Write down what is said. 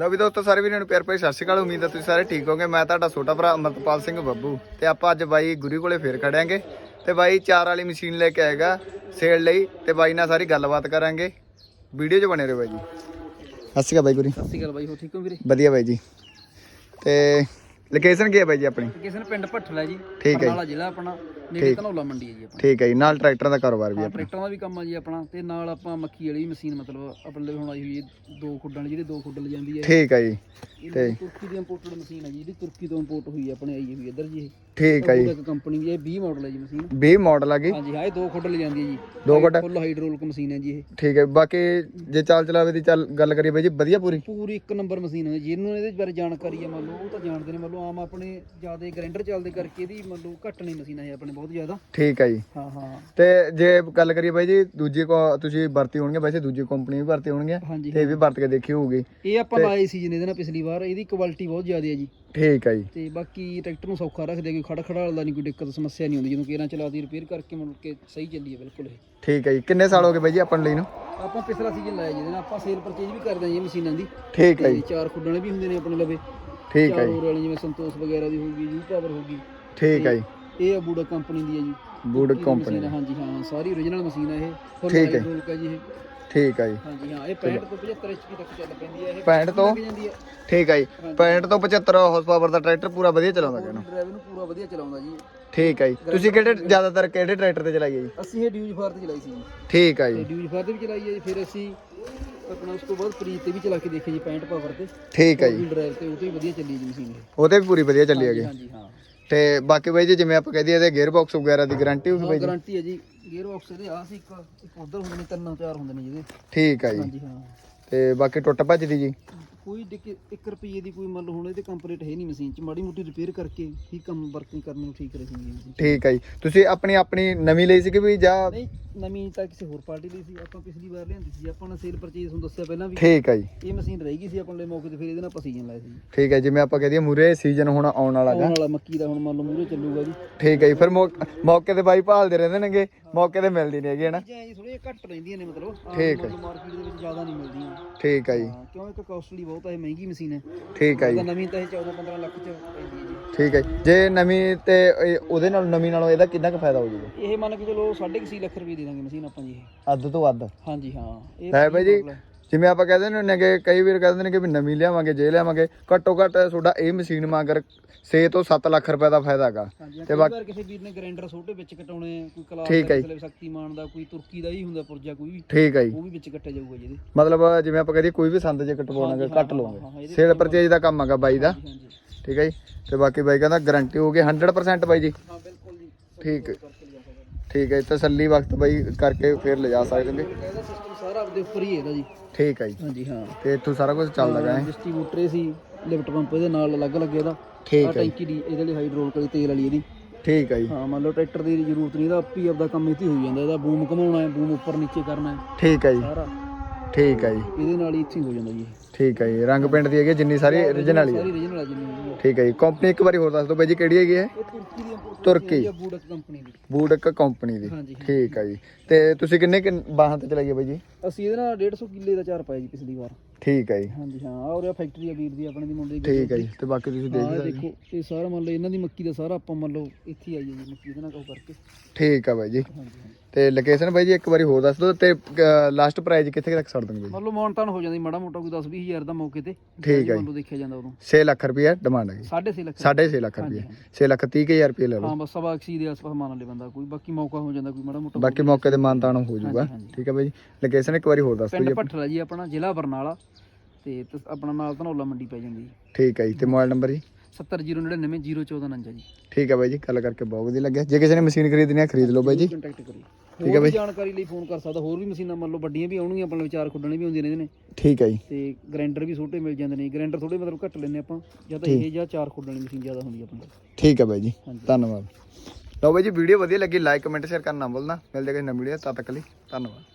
ਲਓ ਵੀ ਦੋਸਤੋ ਸਾਰੇ ਵੀਰਾਂ ਨੂੰ ਪਿਆਰ ਭਰੀ ਸਤਿ ਸ਼੍ਰੀ ਅਕਾਲ। ਉਮੀਦ ਹੈ ਤੁਸੀਂ ਸਾਰੇ ਠੀਕ ਹੋਗੇ ਮੈਂ ਤੁਹਾਡਾ ਛੋਟਾ ਭਰਾ ਅਮਰਪਾਲ ਸਿੰਘ ਬੱਬੂ ਤੇ ਆਪਾਂ ਅੱਜ ਬਾਈ ਗੁਰੀ ਕੋਲੇ ਫੇਰ ਖੜਿਆਂਗੇ ਤੇ ਬਾਈ ਚਾਰ ਵਾਲੀ ਮਸ਼ੀਨ ਲੈ ਕੇ ਆਏਗਾ ਸੇਲ ਲਈ ਤੇ ਬਾਈ ਨਾਲ ਸਾਰੀ ਗੱਲਬਾਤ ਕਰਾਂਗੇ। ਵੀਡੀਓ 'ਚ ਬਣੇ ਰਹੋ ਬਾਈ ਜੀ। ਸਤਿ ਸ਼੍ਰੀ ਅਕਾਲ ਬਾਈ ਗੁਰੀ। ਸਤਿ ਸ਼੍ਰੀ ਅਕਾਲ ਬਾਈ ਹੋ ਠੀਕ ਹੋ ਵੀਰੇ? ਵਧੀਆ ਬਾਈ ਜੀ। ਤੇ ਲੋਕੇਸ਼ਨ ਕੀ ਹੈ ਬਾਈ ਜੀ ਆਪਣੀ? ਕਿਸੇ ਨੇ ਪਿੰਡ ਭੱਠਲ ਜੀ ਠੀਕ ਹੈ। ਬਰਨਾਲਾ ਜ਼ਿਲ੍ਹਾ ਆਪਣਾ। ਨੇੜੇ ਧਨੌਲਾ ਮੰਡੀ ਹੈ ਜੀ ਆਪਣਾ। ਠੀਕ ਹੈ ਜੀ ਨਾਲ ਟਰੈਕਟਰਾਂ ਦਾ ਕਾਰੋਬਾਰ ਵੀ ਹਾਂ ਆਪਣਾ। ਟਰੈਕਟਰਾਂ ਦਾ ਵੀ ਕੰਮ ਆ ਜੀ ਆਪਣਾ ਤੇ ਨਾਲ ਆਪਾਂ ਮੱਖੀ ਵਾਲੀ ਮਸ਼ੀਨ ਮਤਲਬ ਆਪਣੇ ਲਈ ਹੁਣ ਆਈ ਹੋਈ ਹੈ ਦੋ ਖੁੱਡਾਂ ਵਾਲੀ ਜਿਹੜੀ ਦੋ ਖੁੱਡ ਲੈ ਜਾਂਦੀ ਹੈ। ਠੀਕ ਹੈ ਜੀ ਇਹ ਤੇ ਤੁਰਕੀ ਦੀ ਇੰਪੋਰਟਡ ਮਸ਼ੀਨ ਹੈ ਜੀ ਜਿਹੜੀ ਤੁਰਕੀ ਤੋਂ ਇੰਪੋਰਟ ਹੋਈ ਹੈ ਆਪਣੇ ਆਈ ਹੋਈ ਇੱਧਰ ਜੀ ਇਹ। ਠੀਕ ਹੈ ਜੀ। ਇੱਕ ਕੰਪਨੀ ਦੀ ਹੈ 20 ਮਾਡਲ ਹੈ ਜੀ ਮਸ਼ੀਨ 20 ਮਾਡਲ ਆ ਗਈ। ਹਾਂਜੀ ਹਾਂ ਇਹ ਦੋ ਖੁੱਡ ਲੈ ਜਾਂਦੀ ਹੈ ਜੀ। ਦੋ ਖੁੱਡ? ਫੁੱਲ ਹਾਈਡ੍ਰੋਲਿਕ ਮਸ਼ੀਨ ਹੈ ਜੀ ਇਹ। ਠੀਕ ਹੈ ਬਾਕੀ ਜੇ ਚਾਲ ਚਲਾਵੇ ਦੀ ਚੱਲ ਗੱਲ ਕਰੀਏ ਬਾਈ ਜੀ ਵਧੀਆ ਪੂਰੀ? ਪੂਰੀ ਇੱਕ ਨੰਬਰ ਮਸ਼ੀਨ ਹੈ ਜਿਹਨੂੰ ਇਹਦੇ ਬਾਰੇ ਜਾਣਕਾਰੀ ਹੈ ਮੰਨ ਲਓ ਉਹ ਤਾਂ ਜਾਣਦੇ ਨੇ ਮੰਨ ਲਓ ਆਮ ਆਪਣੇ ਜ਼ਿਆਦਾ ਗ੍ਰਾਈਂਡਰ ਚੱਲਦੇ ਕਰਕੇ ਇਹਦੀ ਮੰਨ ਲਓ ਘੱਟ ਨਹੀਂ ਮਸ਼ੀਨ ਹੈ ਆਪਣੇ ਬਹੁਤ। ਜ਼ਿਆਦਾ। ਠੀਕ ਹੈ ਜੀ। ਹਾਂ ਹਾਂ। ਤੇ ਜੇ ਗੱਲ ਕਰੀਏ ਬਾਈ ਜੀ ਦੂਜੀ ਕੋ- ਤੁਸੀਂ ਵਰਤੀ ਹੋਣਗੇ ਵੈਸੇ ਦੂਜੀ ਕੰਪਨੀ ਵੀ ਵਰਤੀ ਹੋਣਗੀਆਂ ਹਾਂਜੀ ਤੇ ਇਹ ਵੀ ਵਰਤ ਕੇ ਦੇਖੀ ਹੋਊਗੀ। ਇਹ ਆਪਾਂ ਲਾਏ ਸੀ ਜਿਹਨੇ ਇਹਦੇ ਨਾਲ ਪਿਛਲੀ ਵਾਰ ਇਹਦੀ ਕੁਆਲਿਟੀ ਬਹੁਤ ਜ਼ਿਆਦਾ ਹੈ ਜੀ। ਠੀਕ ਹੈ ਜੀ। ਤੇ ਬਾਕੀ ਟਰੈਕਟਰ ਨੂੰ ਸੌਖਾ ਰੱਖਦੇ ਕੋਈ ਖੜ ਖੜਾਲ ਦਾ ਨਹੀਂ ਕੋਈ ਦਿੱਕਤ ਸਮੱਸਿਆ ਨਹੀਂ ਆਉਂਦੀ ਜਦੋਂ ਕੇਰਾਂ ਚਲਾਦੀ ਰਿਪੇਅਰ ਕਰਕੇ ਮੁੜ ਕੇ ਸਹੀ ਚੱਲੀ ਹੈ ਬਿਲਕੁਲ ਇਹ। ਠੀਕ ਹੈ ਜੀ। ਕਿੰਨੇ ਸਾਲ ਹੋ ਗਏ ਬਾਈ ਜੀ ਆਪਾਂ ਨੂੰ ਲਈ ਨੂੰ? ਆਪਾਂ ਪਿਛਲਾ ਸੀਜ਼ਨ ਲਾਇਆ ਜਿਹਦੇ ਨਾਲ ਆਪਾਂ ਸੇਲ ਪਰਚੇਜ ਵੀ ਕਰਦੇ ਹਾਂ ਜੀ ਮਸ਼ੀਨਾਂ ਦੀ। ਠੀਕ ਹੈ ਤੇ ਜੀ। ਚਾਰ ਖੁੱਡਣ ਵੀ ਹੁੰਦੇ ਨੇ ਆਪਣੇ ਲਵੇ। ਠੀਕ ਹੈ ਚਾਰ ਜੀ। ਹੋਰ ਵਾਲੀ ਜਿਵੇਂ ਸੰਤੋਸ਼ ਵਗੈਰਾ ਦੀ ਹੋਊਗੀ ਯੂ ਪਾਵਰ ਹੋਊਗੀ ਠੀਕ ਹੈ ਜੀ। ਇਹ ਬੂਡਾ ਕੰਪਨੀ ਦੀ ਹੈ ਜੀ। ਬੂਡ ਕੰਪਨੀ ਮਸ਼ੀਨ ਹੈ, ਹਾਂਜੀ ਹਾਂ ਸਾਰੀ ਓਰੀਜਨਲ ਮਸ਼ੀਨ ਹੈ ਇਹ। ਫੁੱਲ ਠੀਕ ਹੈ। ਹਾਈਡ੍ਰੋਲਿਕ ਹੈ ਜੀ ਇਹ। ਠੀਕ ਹੈ ਜੀ। ਹਾਂਜੀ ਹਾਂ ਇਹ 65 ਤੋਂ 75 HP ਤੱਕ ਚੱਲ ਪੈਂਦੀ ਹੈ ਇਹ। 65 ਤੋਂ? ਲੱਗ ਜਾਂਦੀ ਹੈ ਠੀਕ ਹੈ ਜੀ। 65 ਤੋਂ 75 ਹਾਰਸ ਪਾਵਰ ਦਾ ਟਰੈਕਟਰ ਪੂਰਾ ਵਧੀਆ ਚਲਾਉਂਦਾ ਕਿਹਨੂੰ ਡਰਾਈਵਰ ਨੂੰ ਪੂਰਾ ਵਧੀਆ ਚਲਾਉਂਦਾ ਜੀ। ਠੀਕ ਹੈ ਜੀ। ਤੁਸੀਂ ਕਿਹੜੇ ਜ਼ਿਆਦਾਤਰ ਕਿਹੜੇ ਟਰੈਕਟਰ ਤੇ ਚਲਾਈਏ ਜੀ? ਅਸੀਂ ਇਹ ਡਿਊਜ ਫਾਰ ਤੇ ਚਲਾਈ ਸੀ ਜੀ। ਠੀਕ ਹੈ ਤੇ ਜੀ ਡਿਊਜ ਫਾਰ ਤੇ ਵੀ ਚਲਾਈ ਹੈ ਜੀ ਫਿਰ ਅਸੀਂ ਆਪਣਾ ਉਸ ਤੋਂ ਬਾਅਦ ਪ੍ਰੀਤ ਤੇ ਵੀ ਚਲਾ ਕੇ ਦੇਖੇ ਜੀ 65 ਪਾਵਰ ਤੇ। ਠੀਕ ਹੈ ਜੀ। ਡਰਾਈਵ ਤੇ ਉਹ ਤੇ ਵੀ ਵਧੀਆ ਚੱਲੀ ਜੀ ਮਸ਼ੀਨ ਇਹ। ਉਹਦੇ ਵੀ ਪੂਰੀ ਵਧੀਆ ਚੱਲੀ ਹੈਗੀ ਹਾਂਜੀ ਹਾਂ। ਤੇ ਬਾਕੀ ਬਾਈ ਜੀ ਜਿਵੇਂ ਆਪਾਂ ਕਹਦੇ ਇਹਦੇ ਗੇਅਰ ਬਾਕਸ ਵਗੈਰਾ ਦੀ ਗਾਰੰਟੀ ਹੋਊਗੀ ਬਾਈ ਜੀ? ਗਾਰੰਟੀ ਹੈ ਜੀ। ਗੇਅਰ ਬਾਕਸ ਦੇ ਆ ਸੀ ਇੱਕ ਇੱਕ ਉਧਰ ਹੁੰਦੇ ਨੇ ਤਿੰਨ ਚਾਰ ਹੁੰਦੇ ਨੇ ਜਿਹਦੇ। ਠੀਕ ਹੈ ਜੀ। ਹਾਂਜੀ ਹਾਂ। ਤੇ ਬਾਕੀ ਟੁੱਟ ਭੱਜ ਦੀ ਜੀ? ਕੋਈ ਡਿੱਕ 1 ਰੁਪਏ ਦੀ ਕੋਈ ਮੰਨ ਲਓ ਹੁਣ ਇਹਦੇ ਕੰਪਲੀਟ ਹੈ ਨਹੀਂ ਮਸ਼ੀਨ ਚ ਮਾੜੀ ਮੋਟੀ ਰਿਪੇਅਰ ਕਰਕੇ ਹੀ ਕੰਮ ਵਰਕਿੰਗ ਕਰਨ ਨੂੰ ਠੀਕ ਰਹੀ ਜੀ ਠੀਕ ਹੈ ਜੀ। ਤੁਸੀਂ ਆਪਣੀ ਆਪਣੀ ਨਵੀਂ ਲਈ ਸੀ ਕਿ ਵੀ ਜਾਂ ਨਹੀਂ ਨਵੀਂ ਤਾਂ ਕਿਸੇ ਹੋਰ ਪਾਰਟੀ ਲਈ ਸੀ ਆਪਾਂ ਪਿਛਲੀ ਵਾਰ ਲਿਆਂਦੀ ਸੀ ਆਪਾਂ ਨੇ ਸੇਲ ਪਰਚੇਜ਼ ਤੁਹਾਨੂੰ ਦੱਸਿਆ ਪਹਿਲਾਂ ਵੀ। ਠੀਕ ਹੈ ਜੀ। ਇਹ ਮਸ਼ੀਨ ਰਹਿ ਗਈ ਸੀ ਆਪਣੇ ਲਈ ਮੌਕੇ ਤੇ ਫਿਰ ਇਹਦੇ ਨਾਲ ਆਪਾਂ ਸੀਜ਼ਨ ਲਾਏ ਸੀ। ਠੀਕ ਹੈ ਜਿਵੇਂ ਆਪਾਂ ਕਹਦੇ ਮੂਰੇ ਸੀਜ਼ਨ ਹੁਣ ਆਉਣ ਵਾਲਾ ਗਾ। ਆਉਣ ਵਾਲਾ ਮੱਕੀ ਦਾ ਹੁਣ ਮੰਨ ਲਓ ਮੂਰੇ ਚੱਲੂਗਾ ਜੀ। ਠੀਕ ਹੈ ਜੀ ਫਿਰ ਮੌਕੇ ਤੇ ਬਾਈ ਭਾਲਦੇ ਰਹਿੰਦੇ ਨੇਗੇ ਮੌਕੇ ਤੇ ਮਿਲਦੀ ਨਹੀਂ ਹੈਗੀ ਹਨਾ ਜੀ ਥੋੜੀਆਂ ਘੱਟ ਰਹਿੰਦੀਆਂ ਨੇ ਮਤਲਬ। ਠੀਕ ਹੈ। ਮਾਰਕੀਟ ਦੇ ਵਿੱਚ ਜ਼ਿਆਦਾ ਨਹੀਂ ਮਿਲਦੀਆਂ। ਠੀਕ ਹੈ ਜੀ। ਹਾਂ, ਕਿਉਂ ਇੱਕ ਕਾਸਟਲੀ ਬਹੁਤ ਹੈ ਮਹਿੰਗੀ ਮਸ਼ੀਨ ਹੈ। ਠੀਕ ਹੈ ਜੀ। ਨਵੀਂ ਤਾਂ ਇਹ 14 15 ਲੱਖ ਚ ਪੈਂਦੀ ਹੈ ਜੀ। ਠੀਕ ਹੈ ਜੀ। ਨਵੀਂ ਤੇ ਇਹ- ਉਹਦੇ ਨਾਲ ਨਵੀਂ ਨਾਲੋਂ ਇਹਦਾ ਕਿੰਨਾ ਕੁ ਫਾਇਦਾ ਹੋ ਜਾਊਗਾ? ਇਹ ਮੰਨ ਕੇ ਚਲੋ 6.5 ਲੱਖ ਰੁਪਏ ਦੇ ਦਾਂਗੇ ਮਸ਼ੀਨ ਆਪਾਂ ਜੀ ਇਹ। ਅੱਧ ਤੋਂ ਵੱਧ। ਹਾਂਜੀ ਹਾਂ। ਇਹ ਹੈ ਬਾਈ ਜੀ। ਜਿਵੇਂ ਆਪਾਂ ਕਹਿੰਦੇ ਨੇ ਹੁੰਦੇ ਕਿ ਕਈ ਵਾਰ ਕਹਿੰਦੇ ਨੇ ਕਿ ਵੀ ਨਵੀਂ ਲਿਆਵਾਂਗੇ ਜੇ ਲਿਆਵਾਂਗੇ ਘੱਟੋ ਘੱਟ ਤੁਹਾਡਾ ਇਹ ਮਸ਼ੀਨ ਮਗਰ 6 ਤੋਂ 7 ਲੱਖ ਰੁਪਏ ਦਾ ਫਾਇਦਾ ਹੈਗਾ। ਤੇ ਬਾਕੀ- ਕਿਸੇ ਵੀਰ ਨੇ ਗ੍ਰਾਈਂਡਰ ਛੋਟੇ ਵਿੱਚ ਕਟਾਉਣੇ ਕੋਈ ਕਲਾਸ। ਦਾ ਸ਼ਕਤੀਮਾਨ ਦਾ ਕੋਈ ਤੁਰਕੀ ਦਾ ਹੀ ਹੁੰਦਾ ਪੁਰਜਾ ਕੋਈ ਵੀ ਠੀਕ ਹੈ ਜੀ। ਉਹ ਵੀ ਵਿੱਚ ਕੱਟਿਆ ਜਾਊਗਾ ਜਿਹਦੇ ਮਤਲਬ ਜਿਵੇਂ ਆਪਾਂ ਕਹਦੇ ਕੋਈ ਵੀ ਸੰਦ ਜੇ ਕਟਵਾਉਣਾ ਹਾਂਜੀ, ਘੱਟ ਹਾਂ, ਹਾਂ, ਲਓਗੇ। ਸੇਲ ਪਰਚੇਜ ਦਾ ਕੰਮ ਹੈਗਾ ਬਾਈ ਦਾ। ਠੀਕ ਹੈ ਜੀ। ਤੇ ਬਾਕੀ ਬਾਈ ਕਹਿੰਦਾ ਗਾਰੰਟੀ ਹੋਊਗੀ 100% ਬਾਈ ਜੀ। ਹਾਂ ਬਿਲਕੁਲ ਜੀ। ਠੀਕ ਹੈ ਕਰਕੇ ਲਿਜਾ ਸਕਦਾ ਠੀਕ ਹੈ ਜੀ, ਤਸੱਲੀ ਵਕਤ ਬਾਈ ਕਰਕੇ ਫਿਰ ਲਿਜਾ ਸਕਦੇ ਇਹਦਾ ਸਿਸਟਮ ਸਾਰਾ ਆਪਦੇ ਉੱਪਰ ਹੀ ਹੈ ਇਹਦਾ ਜੀ। ਠੀਕ ਹੈ ਜੀ। ਹਾਂਜੀ ਹਾਂ। ਤੇ ਇੱਥੋਂ ਸਾਰਾ ਕੁਝ ਚੱਲਦਾ ਹੈ। ਡਿਸਟ੍ਰੀਬਿਊਟਰ ਸੀ ਲਿਫਟ ਪੰਪ ਇਹਦੇ ਨਾਲ ਅਲੱਗ ਲੱਗੇ ਇਹਦਾ। ਠੀਕ ਹੈ ਜੀ, ਟੈਂਕੀ ਦੀ ਇਹਦੇ ਲਈ ਹਾਈਡ੍ਰੋਲਿਕ ਵਾਲੀ ਤੇਲ ਵਾਲੀ ਇਹਦੀ। ਠੀਕ ਹੈ ਜੀ। ਹਾਂ ਮੰਨ ਲਓ ਟਰੈਕਟਰ ਦੀ ਜ਼ਰੂਰਤ ਨਹੀਂ ਇਹਦਾ ਆਪੀ ਆਪਦਾ ਕੰਮ ਇੱਥੇ ਹੋਈ ਜਾਂਦਾ ਇਹਦਾ ਬੂਮ ਘਮਾਉਣਾ ਹੈ ਬੂਮ ਉੱਪਰ ਨੀਚੇ ਕਰਨਾ ਹੈ। ਠੀਕ ਹੈ ਜੀ। ਸਾਰਾ। ਠੀਕ ਹੈ ਜੀ। ਇਹਦੇ ਨਾਲ ਹੀ ਇੱਥੇ ਹੀ ਹੋ ਜਾਂਦਾ ਜੀ ਇਹ। ਠੀਕ ਹੈ ਜੀ। ਰੰਗ ਪਿੰਡ ਦੀ ਹੈਗੀ ਜਿੰਨੀ ਸਾਰੀ original ਵਾਲੀ ਹੈ। ਸਾਰੀ ਰੀਜਨਲ ਆ ਜਿੰਨੀ। ਠੀਕ ਹੈ ਜੀ। ਕੰਪਨੀ ਇੱਕ ਵਾਰੀ ਹੋਰ ਦੱਸ ਦਿਓ ਬਾਈ ਜੀ ਕਿਹੜੀ ਹੈਗੀ ਹੈ? ਇਹ ਤੁਰਕੀ ਦੀ ਤੁਰਕੀ। ਬੂਡਕ ਕੰਪਨੀ ਦੀ। ਬੂਡਕ ਕੰਪਨੀ ਦੀ। ਹਾਂਜੀ। ਠੀਕ ਹੈ ਜੀ। ਤੇ ਤੁਸੀਂ ਕਿੰਨੇ ਬਾਹਾਂ ਤੇ ਚਲਾਈਏ ਬਾਈ ਜੀ? ਅਸੀਂ ਇਹਦੇ ਨਾਲ 150 ਕਿੱਲੇ ਦਾ ਚਾਰ ਪਾਇਆ ਜੀ ਪਿਛਲੀ ਵਾਰ। ਠੀਕ ਹੈ ਜੀ। ਹਾਂਜੀ ਹਾਂ ਔਰ ਇਹ ਫੈਕਟਰੀ ਆ ਵੀਰ ਦੀ ਆਪਣੇ ਦੀ ਮੁੰਡੇ ਦੀ। ਠੀਕ ਹੈ ਜੀ ਤੇ ਬਾਕੀ ਤੁਸੀਂ ਦੇਖ ਹਾਂ ਇਹ ਸਕਦੇ ਦੇਖੋ ਇਹ ਸਾਰਾ ਮੰਨ ਲਓ ਇਹਨਾਂ ਦੀ ਮੱਕੀ ਦਾ ਸਾਰਾ ਆਪਾਂ ਮੰਨ ਲਓ ਇੱਥੇ ਹੀ ਆਈ ਹੈ ਜੀ ਮੱਕੀ ਇਹਦੇ ਨਾਲ ਉਹ ਕਰਕੇ। ਠੀਕ ਹੈ ਬਾਈ ਜੀ। ਹਾਂਜੀ ਤੇ ਲੋਕੇਸ਼ਨ ਬਾਈ ਜੀ ਇੱਕ ਵਾਰੀ ਹੋਰ ਦੱਸ ਦਿਓ ਤੇ ਲਾਸਟ ਪ੍ਰਾਈਸ ਕਿੱਥੇ ਤੱਕ ਛੱਡ ਦੋਗੇ ਬਾਈ ਮੰਨ ਲਓ ਮੌਨਟਾਨ ਹੋ ਜਾਂਦੀ ਮਾੜਾ ਮੋਟਾ ਕੋਈ 10 20 ਹਜ਼ਾਰ ਦਾ ਮੌਕੇ ਤੇ। ਠੀਕ ਹੈ ਮੰਨ ਲਓ ਦੇਖਿਆ ਜਾਂਦਾ ਉਦੋਂ। 6 ਲੱਖ ਰੁਪਏ ਡਿਮਾਂਡ ਹੈਗੀ 6.5 ਲੱਖ 6.5 ਲੱਖ ਰੁਪਏ 6 ਲੱਖ 30 ਹਜ਼ਾਰ ਰੁਪਏ ਲੈ ਲਓ। ਹਾਂ ਬਸ ਸਵਾ ਅਕਸੀ ਦੇ ਆਸ-ਪਾਸ ਮੰਨ ਲੈ ਬੰਦਾ। ਕੋਈ ਬਾਕੀ ਮੌਕਾ ਹੋ ਜਾਂਦਾ ਕੋਈ ਮਾੜਾ ਮੋਟਾ ਬਾਕੀ ਮੌਕੇ ਤੇ ਮਾਨਤਾਨ ਹੋ ਜਾਊਗਾ। ਹਾਂਜੀ। ਠੀਕ ਹੈ ਬਾਈ ਜੀ। ਲੋਕੇਸ਼ਨ ਇੱਕ ਵਾਰੀ ਹੋਰ ਦੱਸ ਦਿਓ ਪਿੰਡ ਜੀ ਭੱਠਲਾ ਜੀ ਆਪਣਾ ਜ਼ਿਲ੍ਹਾ ਬਰਨਾਲਾ। ਤੇ ਤ- ਆਪਣਾ ਨਾਲ ਧਨੌਲਾ ਮੰਡੀ ਪੈ ਜਾਂਦੀ ਜੀ। ਠੀਕ ਹੈ ਜੀ। ਤੇ ਮੋਬਾਈਲ ਨੰਬਰ ਜੀ? 7009901449 ਜੀ। ਠੀਕ ਹੈ ਬਾਈ ਜੀ। ਗੱਲ ਕਰਕੇ ਬਹੁਤ ਵਧੀਆ ਲੱਗਿਆ। ਜੇ ਕਿਸੇ ਨੇ ਮਸ਼ੀਨ ਖਰੀਦਣੀ ਹੈ ਖਰੀਦ ਲਓ ਬਾਈ ਜੀ। ਕੰਟੈਕਟ ਕਰੀ ਠੀਕ ਹੈ ਬਾਈ। ਜਾਣਕਾਰੀ ਲਈ ਫੋਨ ਕਰ ਸਕਦਾ। ਹੋਰ ਵੀ ਮਸ਼ੀਨਾਂ ਮੰਨ ਲਓ ਵੱਡੀਆਂ ਵੀ ਆਉਣਗੀਆਂ ਆਪਣੇ ਵਿਚਾਰ ਖੁੱਡਣੇ ਵੀ ਹੁੰਦੀਆਂ ਨੇ ਇਹਦੇ ਨੇ। ਠੀਕ ਹੈ ਜੀ। ਤੇ ਗ੍ਰਾਈਂਡਰ ਵੀ ਛੋਟੇ ਮਿਲ ਜਾਂਦੇ ਨੇ। ਗ੍ਰਾਈਂਡਰ ਥੋੜੇ ਮਤਲਬ ਘੱਟ ਲੈਂਦੇ ਆਪਾਂ। ਜਾਂ ਤਾਂ ਇਹ ਜਾਂ ਚਾਰ ਖੁੱਡਣ ਵਾਲੀ ਮਸ਼ੀਨ ਜ਼ਿਆਦਾ ਹੁੰਦੀ ਆ ਆਪਣੇ। ਕੋਲ ਠੀਕ ਹੈ ਬਾਈ ਜੀ। ਹਾਂਜੀ। ਧੰਨਵਾਦ। ਲਓ ਬਾਈ ਜੀ ਵੀਡੀਓ ਵਧੀਆ ਲੱਗੀ ਲਾਈਕ ਕਮੈਂਟ ਸ਼ੇਅਰ ਕਰਨਾ ਨਾ ਭੁੱਲਣਾ। ਮਿਲਦੇ ਕਿਸੇ ਨਵੀਂ ਵੀਡੀਓ ਤਦ ਤੱਕ ਲਈ ਧੰਨਵਾਦ।